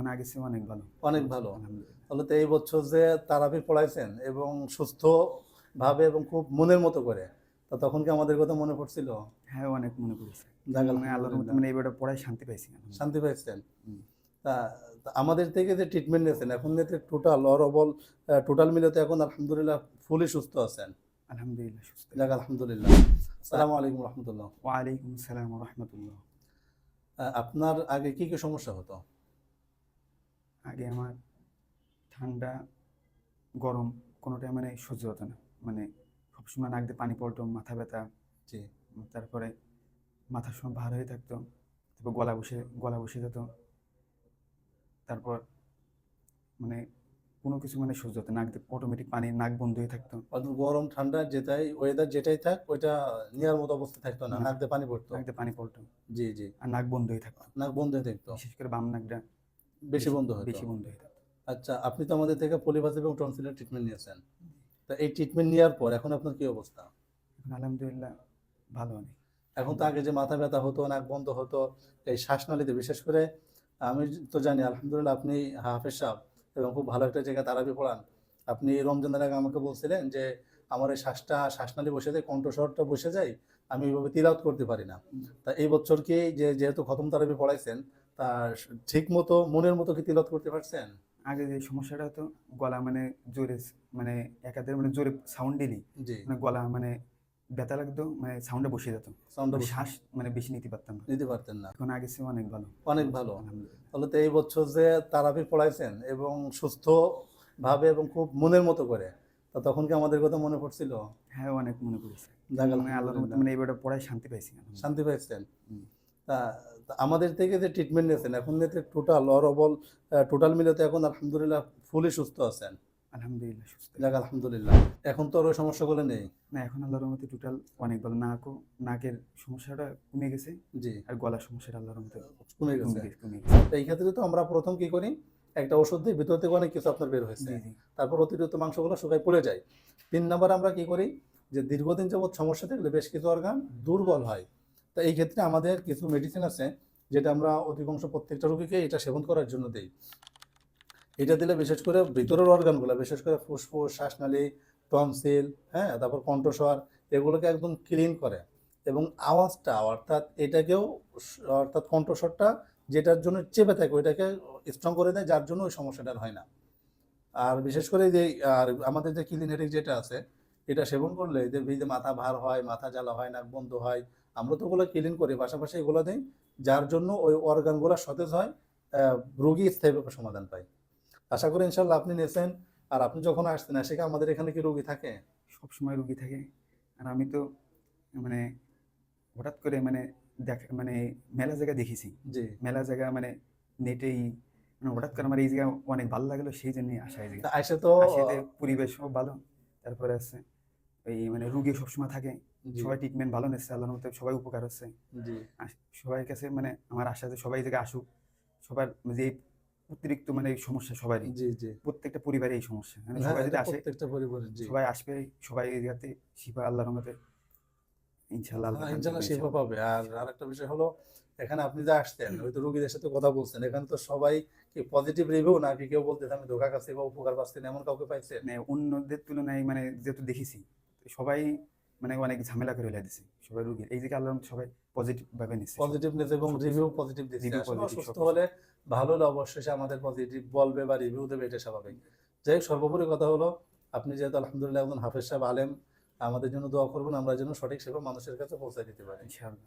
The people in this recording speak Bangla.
এখন আগে চেয়ে অনেক ভালো। অনেক ভালো। তাহলে তো এই বছর যে তারাবি পড়াইছেন এবং সুস্থ ভাবে এবং খুব মনের মতো করে তা তখন কি আমাদের কথা মনে পড়ছিল? হ্যাঁ অনেক মনে যাক মানে আল্লাহর মতো মানে এবারে পড়ায় শান্তি পাইছি শান্তি পাইছেন? তা আমাদের থেকে যে ট্রিটমেন্ট নিয়েছেন এখন যে টোটাল অরবল টোটাল মিলে তো এখন আলহামদুলিল্লাহ ফুলি সুস্থ আছেন। আলহামদুলিল্লাহ সুস্থ যাক আলহামদুলিল্লাহ। আসসালামু আলাইকুম রহমতুল্লাহ। ওয়ালাইকুম সালাম রহমতুল্লাহ। আপনার আগে কি কি সমস্যা হতো? আগে আমার ঠান্ডা গরম কোনোটাই মানে সহ্য হতো না। মানে সবসময় নাক দিয়ে পানি পড়তো মাথা ব্যথা। জি। তারপরে মাথার সময় ভার হয়ে থাকতো তারপর গলা বসে গলা বসে যেত। তারপর মানে কোনো কিছু মানে সহ্য হতো। নাক দিয়ে অটোমেটিক পানি নাক বন্ধ হয়ে থাকতো। গরম ঠান্ডা যেটাই ওয়েদার যেটাই থাক ওইটা নেওয়ার মতো অবস্থা থাকতো না না। নাক দিয়ে পানি পড়তো। নাক দিয়ে পানি পড়তো। জি জি। আর নাক বন্ধ হয়ে থাকতো। নাক বন্ধ হয়ে থাকতো। বিশেষ করে বাম নাকটা। বেশি বন্ধ হয় বেশি বন্ধ হয়ে আচ্ছা আপনি তো আমাদের থেকে পলিভাস এবং টনসিলের ট্রিটমেন্ট নিয়েছেন। তা এই ট্রিটমেন্ট নেওয়ার পর এখন আপনার কি অবস্থা? আলহামদুলিল্লাহ ভালো অনেক এখন তো আগে যে মাথা ব্যথা হতো নাক বন্ধ হতো এই শ্বাসনালীতে বিশেষ করে আমি তো জানি আলহামদুলিল্লাহ আপনি হাফেজ সাহেব এবং খুব ভালো একটা জায়গায় তারাবি পড়ান। আপনি রমজানের আগে আমাকে বলছিলেন যে আমার এই শ্বাসটা শ্বাসনালী বসে যায় কণ্ঠস্বরটা বসে যায় আমি এইভাবে তিলাওত করতে পারি না। তা এই বছর কি যে যেহেতু খতম তারাবি পড়াইছেন তা ঠিক মতো মনের মতো কি তিলাওত করতে পারছেন? আগে যে সমস্যাটা হতো গলা মানে জোরে মানে একাদের মানে জোরে সাউন্ড দিলি মানে গলা মানে ব্যথা লাগতো মানে সাউন্ডে বসে যেত সাউন্ডটা মানে শ্বাস মানে বেশি নিতে পারতাম না। নিতে পারতেন না। এখন আগে চেয়ে অনেক ভালো। অনেক ভালো। তাহলে তো এই বছর যে তারাবি পড়াইছেন এবং সুস্থ ভাবে এবং খুব মনের মতো করে তা তখন কি আমাদের কথা মনে পড়ছিল? হ্যাঁ অনেক মনে পড়েছে। যাক মানে আল্লাহর। মানে এবারে পড়ায় শান্তি পাইছি শান্তি পাইছেন। তা আমাদের থেকে যে ট্রিটমেন্ট নিয়েছেন এখন যে টোটাল অরবল টোটাল মিলে তো এখন আলহামদুলিল্লাহ ফুলি সুস্থ আছেন। আলহামদুলিল্লাহ সুস্থ। যাক আলহামদুলিল্লাহ। এখন তো আর ওই সমস্যাগুলো নেই। না এখন আল্লাহর মতো টোটাল অনেক ভালো। নাকও নাকের সমস্যাটা কমে গেছে জি। আর গলার সমস্যাটা আল্লাহর মতো কমে গেছে। কমে গেছে এই ক্ষেত্রে তো আমরা প্রথম কি করি? একটা ওষুধ দিই ভিতর থেকে অনেক কিছু আপনার বের হয়েছে। তারপর অতিরিক্ত মাংসগুলো শুকায় পড়ে যায়। তিন নম্বর আমরা কি করি? যে দীর্ঘদিন যাবৎ সমস্যা থাকলে বেশ কিছু অর্গান দুর্বল হয়। তো এই ক্ষেত্রে আমাদের কিছু মেডিসিন আছে যেটা আমরা অধিকাংশ প্রত্যেকটা রোগীকে এটা সেবন করার জন্য দিই। এটা দিলে বিশেষ করে ভিতরের অর্গানগুলো বিশেষ করে ফুসফুস, শ্বাসনালী, টনসিল হ্যাঁ তারপর কণ্ঠস্বর, এগুলোকে একদম ক্লিন করে এবং আওয়াজটা অর্থাৎ এটাকেও অর্থাৎ কণ্ঠস্বরটা যেটার জন্য চেপে থাকে, ওইটাকে স্ট্রং করে দেয়, যার জন্য ওই সমস্যাটা হয় না। আর বিশেষ করে যে, আর আমাদের যে ক্লিনেটিক যেটা আছে এটা সেবন করলে যে এই মাথা ভার হয় মাথা জ্বালা হয় নাক বন্ধ হয়। আমরা তো ওগুলো ক্লিন করি পাশাপাশি এগুলো দিই যার জন্য ওই অর্গানগুলো সতেজ হয় রোগী স্থায়ীভাবে সমাধান পায়। আশা করি ইনশাল্লাহ আপনি নিয়েছেন। আর আপনি যখন আসছেন আসে কি আমাদের এখানে কি রোগী থাকে? সবসময় রুগী থাকে। আর আমি তো মানে হঠাৎ করে মানে দেখ মানে মেলা জায়গা দেখেছি। যে মেলা জায়গা মানে নেটেই মানে হঠাৎ করে আমার এই জায়গা অনেক ভালো লাগল সেই জন্যই আসা এই জায়গা আসে তো পরিবেশও ভালো তারপরে আছে এই মানে রুগী সবসময় থাকে। সবাই ট্রিটমেন্ট ভালো নিচ্ছে আল্লাহর মতো সবাই উপকার হচ্ছে। আস- কাছে মানে আমার আশা যে সবাই জায়গায় আসুক সবার যে অতিরিক্ত মানে এই সমস্যা সবারই। জি জি। প্রত্যেকটা পরিবারে এই সমস্যা। মানে হ্যাঁ, সবাই যদি আসে সবাই আসবে সবাই জায়গাতে শিবা আল্লাহর মতে ইনশাল্লাহ আল্লাহ হ্যাঁ, ইনশাল্লাহ করবে, পাবে। আর আরেকটা বিষয় হলো এখানে আপনি যে আসছেন ওই তো রোগীদের সাথে কথা বলছেন এখানে তো সবাই কি পজিটিভ রিভিউ নাকি কেউ বলতেছে আমি ধোকা কাছে বা উপকার পাচ্ছি না, এমন কাউকে পাইছেন মানে অন্যদের তুলনায় মানে যেহেতু দেখেছি সবাই মানে অনেক ঝামেলা করে ফেলে দিছে। সবাই রুগীর এই দিকে আল্লাহ সবাই পজিটিভ ভাবে নিছে পজিটিভ নিছে এবং রিভিউ পজিটিভ দিছে সবকিছু। হলে ভালো হলে অবশ্যই আমাদের পজিটিভ বলবে বা রিভিউ দেবে এটা স্বাভাবিক। যাই হোক সর্বোপরি কথা হলো আপনি যেহেতু আলহামদুলিল্লাহ একজন হাফেজ সাহেব আলেম আমাদের জন্য দোয়া করবেন আমরা যেন সঠিক সেবা মানুষের কাছে পৌঁছে দিতে পারি। ইনশাআল্লাহ।